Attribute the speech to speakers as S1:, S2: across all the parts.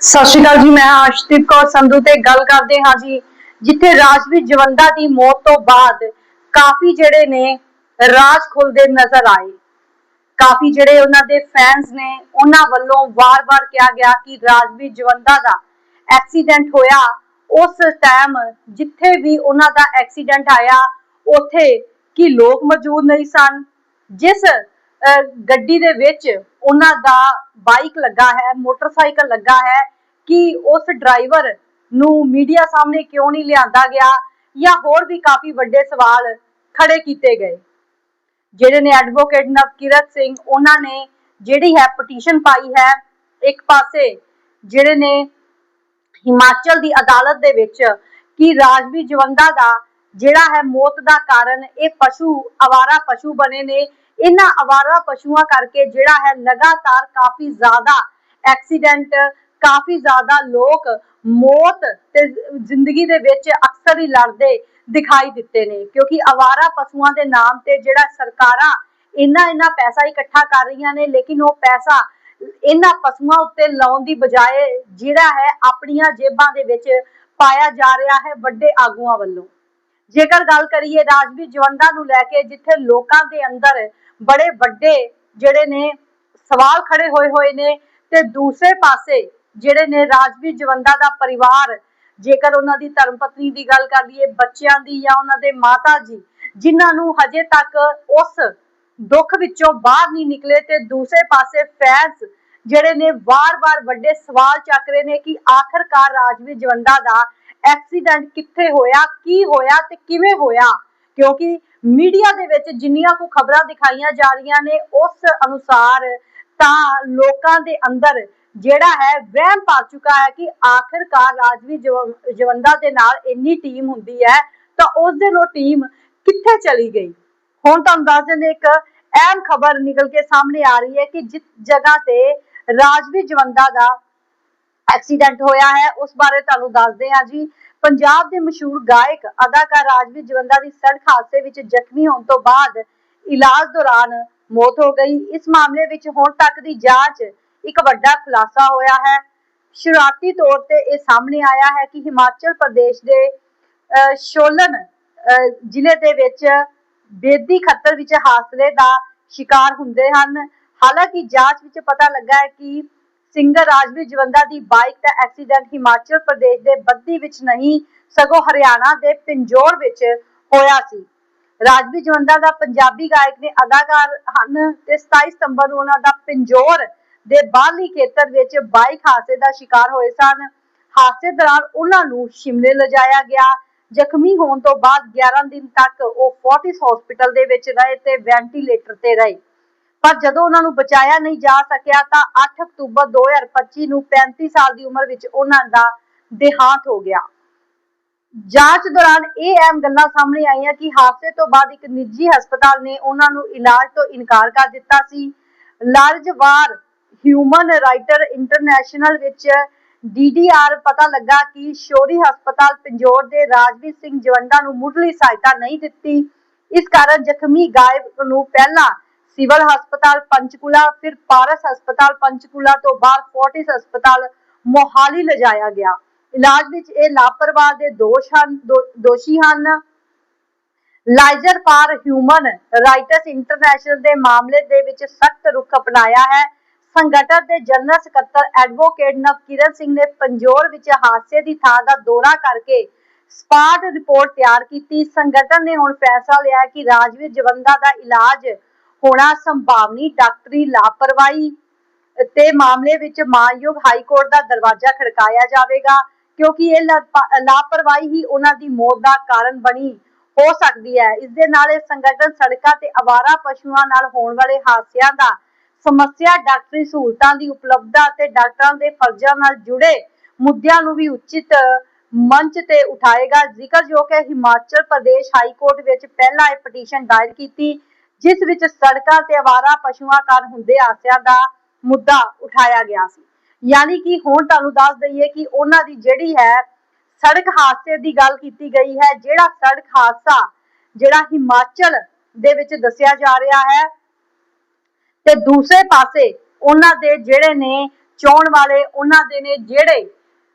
S1: ਸਤਿ ਸ਼੍ਰੀ ਅਕਾਲ ਜੀ, ਮੈਂ ਆਸ਼ਦੀਪ ਕੌਰ ਸੰਧੂ ਤੇ ਗੱਲ ਕਰਦੇ ਹਾਂ ਜੀ, ਜਿੱਥੇ ਰਾਜਵੀਰ ਜਵੰਦਾ ਦੀ ਮੌਤ ਤੋਂ ਬਾਅਦ ਕਾਫੀ ਜਿਹੜੇ ਨੇ ਰਾਜ ਖੁੱਲਦੇ ਨਜ਼ਰ ਆਏ। ਕਾਫੀ ਜਿਹੜੇ ਉਹਨਾਂ ਦੇ ਫੈਨਸ ਨੇ, ਉਹਨਾਂ ਵੱਲੋਂ ਵਾਰ-ਵਾਰ ਕਿਹਾ ਗਿਆ ਕਿ ਰਾਜਵੀਰ ਜਵੰਦਾ ਦਾ ਐਕਸੀਡੈਂਟ ਹੋਇਆ। ਉਸ ਟਾਈਮ ਜਿੱਥੇ ਵੀ ਉਹਨਾਂ ਦਾ ਐਕਸੀਡੈਂਟ ਆਇਆ, ਉੱਥੇ ਕੀ ਲੋਕ ਮੌਜੂਦ ਨਹੀਂ ਸਨ। ਜਿਸ ਗੱਡੀ ਦੇ ਵਿੱਚ ਉਹਨਾਂ ਦਾ ਬਾਈਕ ਲੱਗਾ ਹੈ ਮੋਟਰਸਾਈਕਲ ਲੱਗਾ ਹੈ ਕਿ ਉਸ ਡਰਾਈਵਰ ਨੂੰ ਮੀਡੀਆ ਸਾਹਮਣੇ ਕਿਉਂ ਨਹੀਂ ਲਿਆਂਦਾ ਗਿਆ ਜਾਂ ਹੋਰ ਵੀ ਕਾਫੀ ਵੱਡੇ ਸਵਾਲ ਖੜੇ ਕੀਤੇ ਗਏ। ਜਿਹੜੇ ਨੇ ਐਡਵੋਕੇਟ ਨਵਕਿਰਤ ਸਿੰਘ, ਉਹਨਾਂ ਨੇ ਜਿਹੜੀ ਹੈ ਪਟੀਸ਼ਨ ਪਾਈ ਹੈ ਇੱਕ ਪਾਸੇ, ਜਿਹੜੇ ਨੇ ਹਿਮਾਚਲ ਦੀ ਅਦਾਲਤ ਦੇ ਵਿੱਚ ਕਿ ਰਾਜਵੀਰ ਜਵੰਦਾ ਦਾ ਜਿਹੜਾ ਹੈ ਮੌਤ ਦਾ ਕਾਰਨ, ਇਹ ਪਸ਼ੂ, ਅਵਾਰਾ ਪਸ਼ੂ ਬਣੇ ਨੇ ਇਹਨਾਂ ਅਵਾਰਾ ਪਸ਼ੂਆਂ ਕਰਕੇ ਜਿਹੜਾ ਹੈ ਲਗਾਤਾਰ ਕਾਫੀ ਜ਼ਿਆਦਾ ਐਕਸੀਡੈਂਟ ਕਾਫੀ ਜ਼ਿਆਦਾ ਲੋਕ ਮੌਤ ਤੇ ਜ਼ਿੰਦਗੀ ਦੇ ਵਿੱਚ ਅਕਸਰ ਹੀ ਲੜਦੇ ਦਿਖਾਈ ਦਿੱਤੇ ਨੇ, ਕਿਉਂਕਿ ਅਵਾਰਾ ਪਸ਼ੂਆਂ ਦੇ ਨਾਮ ਤੇ ਜਿਹੜਾ ਸਰਕਾਰਾਂ ਇੰਨਾ ਇੰਨਾ ਪੈਸਾ ਇਕੱਠਾ ਕਰ ਰਹੀਆਂ ਨੇ, ਲੇਕਿਨ ਉਹ ਪੈਸਾ ਇਹਨਾਂ ਪਸ਼ੂਆਂ ਉੱਤੇ ਲਾਉਣ ਦੀ ਬਜਾਏ ਜਿਹੜਾ ਹੈ ਆਪਣੀਆਂ ਜੇਬਾਂ ਦੇ ਵਿੱਚ ਪਾਇਆ ਜਾ ਰਿਹਾ ਹੈ ਵੱਡੇ ਆਗੂਆਂ ਵੱਲੋਂ। ਜੇਕਰ ਗੱਲ ਕਰੀਏ ਰਾਜਵੀਰ ਜਵੰਦਾ ਨੂੰ ਲੈ ਕੇ, ਜਿੱਥੇ ਲੋਕਾਂ ਦੇ ਅੰਦਰ ਬੜੇ ਵੱਡੇ ਜਿਹੜੇ ਨੇ ਸਵਾਲ ਖੜੇ ਹੋਏ ਹੋਏ ਨੇ, ਤੇ ਦੂਸਰੇ ਪਾਸੇ ਜਿਹੜੇ ਨੇ ਰਾਜਵੀਰ ਜਵੰਦਾ ਦਾ ਪਰਿਵਾਰ, ਜੇਕਰ ਉਹਨਾਂ ਦੀ ਧਰਮ ਪਤਨੀ ਦੀ ਗੱਲ ਕਰ ਲਈਏ, ਬੱਚਿਆਂ ਦੀ ਜਾਂ ਉਹਨਾਂ ਦੇ ਮਾਤਾ ਜੀ, ਜਿਨ੍ਹਾਂ ਨੂੰ ਹਜੇ ਤੱਕ ਉਸ ਦੁੱਖ ਵਿੱਚੋਂ ਬਾਹਰ ਨਹੀਂ ਨਿਕਲੇ, ਤੇ ਦੂਸਰੇ ਪਾਸੇ ਫੈਨਸ ਜਿਹੜੇ ਨੇ ਵਾਰ-ਵਾਰ ਵੱਡੇ ਸਵਾਲ ਚੱਕ ਰਹੇ ਨੇ ਕਿ ਆਖਰਕਾਰ ਰਾਜਵੀਰ ਜਵੰਦਾ ਦਾ ਐਕਸੀਡੈਂਟ ਕਿੱਥੇ ਹੋਇਆ, ਕੀ ਹੋਇਆ ਤੇ ਕਿਵੇਂ ਹੋਇਆ? ਕਿਉਂਕਿ ਮੀਡੀਆ ਦੇ ਵਿੱਚ ਜਿੰਨੀਆਂ ਕੁ ਖਬਰਾਂ ਦਿਖਾਈਆਂ ਜਾ ਰਹੀਆਂ ਨੇ, ਉਸ ਅਨੁਸਾਰ ਤਾਂ ਲੋਕਾਂ ਦੇ ਅੰਦਰ ਜਿਹੜਾ ਹੈ ਵਹਿਮ ਪਾ ਚੁੱਕਾ ਹੈ ਕਿ ਆਖਰਕਾਰ ਰਾਜਵੀਰ ਜਵੰਦਾ ਦੇ ਨਾਲ ਇੰਨੀ ਟੀਮ ਹੁੰਦੀ ਹੈ, ਤਾਂ ਉਸ ਦਿਨ ਉਹ ਟੀਮ ਕਿੱਥੇ ਚਲੀ ਗਈ? ਹੁਣ ਤੁਹਾਨੂੰ ਦੱਸ ਦਿੰਦੇ ਇੱਕ ਅਹਿਮ ਖਬਰ ਨਿਕਲ ਕੇ ਸਾਹਮਣੇ ਆ ਰਹੀ ਹੈ ਕਿ ਜਿਸ ਜਗ੍ਹਾ ਤੇ ਰਾਜਵੀ ਜਵੰਦਾ ਦਾ ਐਕਸੀਡੈਂਟ ਹੋਇਆ ਹੈ, ਉਸ ਬਾਰੇ ਤੁਹਾਨੂੰ ਦੱਸਦੇ ਹਾਂ ਜੀ। ਪੰਜਾਬ ਦੇ ਮਸ਼ਹੂਰ ਗਾਇਕ, ਅਦਾਕਾਰ ਰਾਜਵੀਰ ਜਵੰਦਾ ਦੀ ਸੜਕ ਹਾਦਸੇ ਵਿੱਚ ਜ਼ਖਮੀ ਹੋਣ ਤੋਂ ਬਾਅਦ ਇਲਾਜ ਦੌਰਾਨ ਮੌਤ ਹੋ ਗਈ। ਇਸ ਮਾਮਲੇ ਵਿੱਚ ਹੁਣ ਤੱਕ ਦੀ ਜਾਂਚ ਇੱਕ ਵੱਡਾ ਖੁਲਾਸਾ ਹੋਇਆ ਹੈ। ਸ਼ੁਰੂਆਤੀ ਤੌਰ ਤੇ ਇਹ ਸਾਹਮਣੇ ਆਇਆ ਹੈ ਕਿ ਹਿਮਾਚਲ ਪ੍ਰਦੇਸ਼ ਦੇ ਸ਼ੋਲਨ ਜ਼ਿਲ੍ਹੇ ਦੇ ਵਿੱਚ ਬੇਦੀ ਖੱਤਰ ਵਿੱਚ ਹਾਦਸੇ ਦਾ ਸ਼ਿਕਾਰ ਹੁੰਦੇ ਹਨ। ਹਾਲਾਂਕਿ ਜਾਂਚ ਵਿੱਚ ਪਤਾ ਲੱਗਾ ਹੈ ਕਿ ਸਿੰਗਰ ਰਾਜਵੀਰ ਜਵੰਦਾ ਦੀ ਬਾਈਕ ਦਾ ਐਕਸੀਡੈਂਟ ਹਿਮਾਚਲ ਪ੍ਰਦੇਸ਼ ਦੇ ਬੱਦੀ ਵਿੱਚ ਨਹੀਂ, ਸਗੋਂ ਹਰਿਆਣਾ ਦੇ ਪਿੰਜੌਰ ਵਿੱਚ ਹੋਇਆ ਸੀ। ਰਾਜਵੀਰ ਜਵੰਦਾ ਦਾ ਪੰਜਾਬੀ ਗਾਇਕ ਨੇ ਅਦਾਕਾਰ ਹਨ ਤੇ 27 ਸਤੰਬਰ ਨੂੰ ਉਹਨਾਂ ਦਾ ਪਿੰਜੌਰ ਦੇ ਬਾਹਰਲੀ ਖੇਤਰ ਵਿੱਚ ਬਾਈਕ ਹਾਦਸੇ ਦਾ ਸ਼ਿਕਾਰ ਹੋਏ ਸਨ। ਹਾਦਸੇ ਦੌਰਾਨ ਉਹਨਾਂ ਨੂੰ ਸ਼ਿਮਲੇ ਲਿਜਾਇਆ ਗਿਆ। ਜ਼ਖਮੀ ਹੋਣ ਤੋਂ ਬਾਅਦ 11 ਦਿਨ ਤੱਕ ਉਹ ਫੋਰਟਿਸ ਹਸਪੀਟਲ ਦੇ ਵਿੱਚ ਰਹੇ ਤੇ ਵੈਂਟੀਲੇਟਰ ਤੇ ਰਹੇ। ਪਰ ਜਦੋਂ ਉਹਨਾਂ ਨੂੰ ਬਚਾਇਆ ਨਹੀਂ ਜਾ ਸਕਿਆ ਤਾਂ 8 ਅਕਤੂਬਰ 2025 ਨੂੰ 35 ਸਾਲ ਦੀ ਉਮਰ ਵਿੱਚ ਉਹਨਾਂ ਦਾ ਦੇਹਾਂਤ ਹੋ ਗਿਆ। ਜਾਂਚ ਦੌਰਾਨ ਇਹ ਅਹਿਮ ਗੱਲਾਂ ਸਾਹਮਣੇ ਆਈਆਂ ਕਿ ਹਾਦਸੇ ਤੋਂ ਬਾਅਦ ਇੱਕ ਨਿੱਜੀ ਹਸਪਤਾਲ ਨੇ ਉਹਨਾਂ ਨੂੰ ਇਲਾਜ ਤੋਂ ਇਨਕਾਰ ਕਰ ਦਿੱਤਾ ਸੀ। ਲਾਰਜਵਾਰ ਹਿਊਮਨ ਰਾਈਟਰ ਇੰਟਰਨੈਸ਼ਨਲ ਵਿੱਚ ਡੀਡੀਆਰ ਪਤਾ ਲੱਗਾ ਕਿ ਸ਼ੋਰੀ ਹਸਪਤਾਲ ਪਿੰਜੌਰ ਦੇ ਰਾਜਵੀਰ ਸਿੰਘ ਜਵੰਦਾ ਨੂੰ ਮੁੱਢਲੀ ਸਹਾਇਤਾ ਨਹੀਂ ਦਿੱਤੀ। ਇਸ ਕਾਰਨ ਜ਼ਖਮੀ ਗਾਇਬ ਨੂੰ ਪਹਿਲਾਂ ਸਿਵਲ ਹਸਪਤਾਲ ਪੰਚਕੂਲਾ, ਫਿਰ ਪਾਰਸ ਹਸਪਤਾਲ ਪੰਚਕੂਲਾ ਤੋਂ ਬਾਅਦ ਫੋਰਟਿਸ ਹਸਪਤਾਲ ਮੋਹਾਲੀ ਲਿਜਾਇਆ ਗਿਆ। ਇਲਾਜ ਵਿੱਚ ਇਹ ਲਾਪਰਵਾਹ ਦੇ ਦੋਸ਼ ਹਨ ਦੋਸ਼ੀ ਹਨ। Lawyers for human rights international ਦੇ ਮਾਮਲੇ ਦੇ ਵਿੱਚ ਸਖਤ ਰੁਖ ਅਪਣਾਇਆ ਹੈ। ਸੰਗਠਨ ਦੇ ਜਨਰਲ ਸਕੱਤਰ ਐਡਵੋਕੇਟ ਨਵਕਿਰਨ ਸਿੰਘ ਨੇ ਪੰਜੋਰ ਵਿੱਚ ਹਾਦਸੇ ਦੀ ਥਾਂ ਦਾ ਦੌਰਾ ਕਰਕੇ ਸਪਾਟ ਰਿਪੋਰਟ ਤਿਆਰ ਕੀਤੀ। ਸੰਗਠਨ ਨੇ ਹੁਣ ਫੈਸਲਾ ਲਿਆ ਕਿ ਰਾਜਵੀਰ ਜਵੰਦਾ ਦਾ ਇਲਾਜ ਹੋਣਾ ਸੰਭਾਵਨੀ, ਡਾਕਟਰੀ ਲਾਪਰਵਾਹੀ ਤੇ ਮਾਮਲੇ ਵਿੱਚ ਮਾਨਯੋਗ ਹਾਈ ਕੋਰਟ ਦਾ ਦਰਵਾਜ਼ਾ ਖੜਕਾਇਆ ਜਾਵੇਗਾ, ਕਿਉਂਕਿ ਇਹ ਲਾਪਰਵਾਹੀ ਹੀ ਉਹਨਾਂ ਦੀ ਮੌਤ ਦਾ ਕਾਰਨ ਬਣੀ ਹੋ ਸਕਦੀ ਹੈ। ਇਸ ਦੇ ਨਾਲ ਇਹ ਸੰਗਠਨ ਸੜਕਾਂ ਤੇ ਅਵਾਰਾ ਪਸ਼ੂਆਂ ਨਾਲ ਹੋਣ ਵਾਲੇ ਹਾਦਸਿਆਂ ਦਾ ਸਮੱਸਿਆ, ਡਾਕਟਰੀ ਸਹੂਲਤਾਂ ਦੀ ਉਪਲਬਧਤਾ ਅਤੇ ਡਾਕਟਰਾਂ ਦੇ ਫਰਜ਼ਾਂ ਨਾਲ ਜੁੜੇ ਮੁੱਦਿਆਂ ਨੂੰ ਵੀ ਉਚਿਤ ਮੰਚ ਤੇ ਉਠਾਏਗਾ। ਜ਼ਿਕਰਯੋਗ ਹੈ, ਹਿਮਾਚਲ ਪ੍ਰਦੇਸ਼ ਹਾਈ ਕੋਰਟ ਵਿੱਚ ਪਹਿਲਾਂ ਇਹ ਪਟੀਸ਼ਨ ਦਾਇਰ ਕੀਤੀ। ਜਿਸ ਵਿੱਚ ਸੜਕਾਂ ਤੇ ਅਵਾਰਾ ਪਸ਼ੂਆਂ ਕਾਰਨ ਹੁੰਦੇ ਹਾਦਸਿਆਂ ਦਾ ਮੁੱਦਾ ਉਠਾਇਆ ਗਿਆ ਸੀ। ਯਾਨੀ ਕਿ ਹੁਣ ਤੁਹਾਨੂੰ ਦੱਸ ਦਈਏ ਕਿ ਉਹਨਾਂ ਦੀ ਜਿਹੜੀ ਹੈ ਸੜਕ ਹਾਦਸੇ ਦੀ ਗੱਲ ਕੀਤੀ ਗਈ ਹੈ, ਜਿਹੜਾ ਸੜਕ ਹਾਦਸਾ, ਜਿਹੜਾ ਹਿਮਾਚਲ ਦੇ ਵਿੱਚ ਦੱਸਿਆ ਜਾ ਰਿਹਾ ਹੈ ਤੇ ਦੂਸਰੇ ਪਾਸੇ ਉਹਨਾਂ ਦੇ ਜਿਹੜੇ ਨੇ, ਚੋਣ ਵਾਲੇ ਉਹਨਾਂ ਦੇ ਨੇ ਜਿਹੜੇ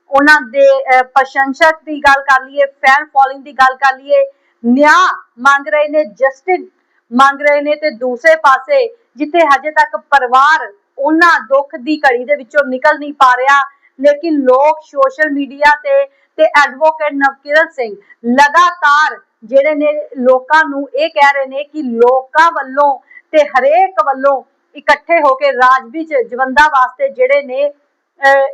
S1: ਉਹਨਾਂ ਦੇ ਪ੍ਰਸ਼ੰਸਕ ਦੀ ਗੱਲ ਕਰ ਲਈਏ ਫੈਨ ਫੋਲੋਇੰਗ ਦੀ ਗੱਲ ਕਰ ਲਈਏ, ਨਿਆਂ ਮੰਗ ਰਹੇ ਨੇ, ਜਸਟਿਸ ਮੰਗ ਰਹੇ ਨੇ ਤੇ ਦੂਸਰੇ ਪਾਸੇ ਜਿੱਥੇ ਹਜੇ ਤੱਕ ਪਰਿਵਾਰ ਉਹਨਾਂ ਦੁੱਖ ਦੀ ਘੜੀ ਦੇ ਵਿੱਚੋਂ ਨਿਕਲ ਨਹੀਂ ਪਾ ਰਿਹਾ, ਲੇਕਿਨ ਲੋਕ ਸੋਸ਼ਲ ਮੀਡੀਆ ਤੇ ਤੇ ਐਡਵੋਕੇਟ ਨਵਕਿਰਨ ਸਿੰਘ ਲਗਾਤਾਰ ਜਿਹੜੇ ਨੇ ਲੋਕਾਂ ਨੂੰ ਇਹ ਕਹਿ ਰਹੇ ਨੇ ਕਿ ਲੋਕਾਂ ਵੱਲੋਂ ਤੇ ਹਰੇਕ ਵੱਲੋਂ ਇਕੱਠੇ ਹੋ ਕੇ ਰਾਜ ਵਿੱਚ ਜਵੰਦਾ ਵਾਸਤੇ ਜਿਹੜੇ ਨੇ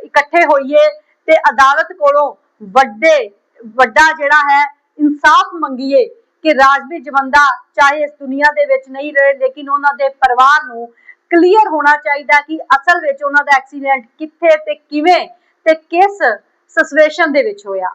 S1: ਇਕੱਠੇ ਹੋਈਏ ਤੇ ਅਦਾਲਤ ਕੋਲੋਂ ਵੱਡੇ, ਵੱਡਾ ਜਿਹੜਾ ਹੈ, ਇਨਸਾਫ ਮੰਗੀਏ। ਕਿ ਰਾਜਵੀਰ ਜਵੰਦਾ ਚਾਹੇ ਇਸ ਦੁਨੀਆ ਦੇ ਵਿੱਚ ਨਹੀਂ ਰਹੇ, ਲੇਕਿਨ ਉਹਨਾਂ ਦੇ ਪਰਿਵਾਰ ਨੂੰ ਕਲੀਅਰ ਹੋਣਾ ਚਾਹੀਦਾ ਕਿ ਅਸਲ ਵਿੱਚ ਉਹਨਾਂ ਦਾ ਐਕਸੀਡੈਂਟ ਕਿੱਥੇ ਤੇ ਕਿਵੇਂ ਤੇ ਕਿਸ ਸਿਚੁਏਸ਼ਨ ਦੇ ਵਿੱਚ ਹੋਇਆ।